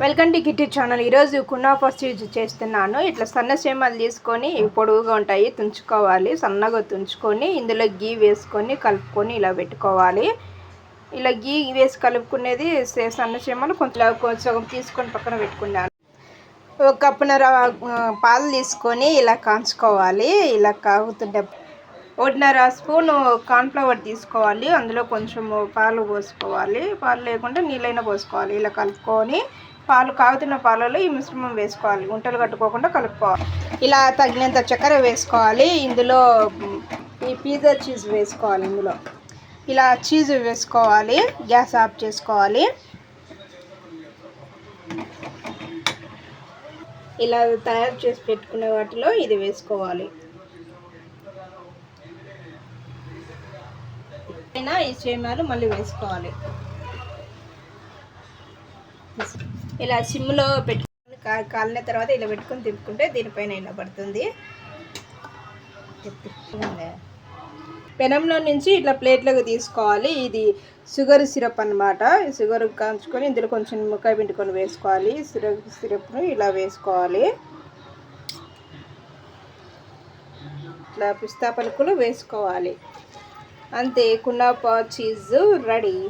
Welcome to Kitty channel. ఈరోజు కునాఫా cheese చేస్తున్నాను. ఇట్లా సన్న సేమలు తీసుకొని పొడవుగా ఉంటాయి తుంచుకోవాలి. సన్నగా తుంచుకొని ఇందులో గీ వేసుకొని కలుపుకొని ఇలా పెట్టుకోవాలి. ఇలా గీ వేసి కలుపుకునేది సే- సన్న సేమలు కొంచెం కొంచెం తీసుకొని పక్కన పెట్టుకున్నాను ఒక కప్పున్నర పాలు తీసుకొని ఇలా కాంచుకోవాలి. ఇలా కాగుతుంటే ఒకటిన్నర స్పూన్ కార్న్ఫ్లవర్ తీసుకోవాలి. అందులో కొంచెం పాలు పోసుకోవాలి. పాలు లేకుండా నీళ్ళైనా పోసుకోవాలి. ఇలా కలుపుకొని పాలు కాగుతున్న పాలలో ఈ మిశ్రమం వేసుకోవాలి. గుంటలు కట్టుకోకుండా కలుపుకోవాలి. ఇలా తగినంత చక్కెర వేసుకోవాలి. ఇందులో ఈ పిజ్జా చీజ్ వేసుకోవాలి ఇందులో. ఇలా చీజ్ వేసుకోవాలి. గ్యాస్ ఆఫ్ చేసుకోవాలి. ఇలా తయారు చేసి పెట్టుకునే వాటిలో ఇది వేసుకోవాలి. అయినా ఈ సేమ్యాలు మళ్ళీ వేసుకోవాలి. ఇలా సిమ్లో పెట్టుకొని కా- కాలిన తర్వాత ఇలా పెట్టుకొని తిప్పుకుంటే దీనిపైన ఇలా పడుతుంది. పెనంలో నుంచి ఇట్లా ప్లేట్లకు తీసుకోవాలి. ఇది షుగర్ సిరప్ అన్నమాట. షుగర్ కాంచుకొని ఇందులో కొంచెం నిమ్మకాయ పిండుకొని వేసుకోవాలి. సిరప్ సిరప్ను ఇలా వేసుకోవాలి. ఇట్లా పిస్తా పలుకులు వేసుకోవాలి. అంతే కున్నాపా చీజ్ రెడీ.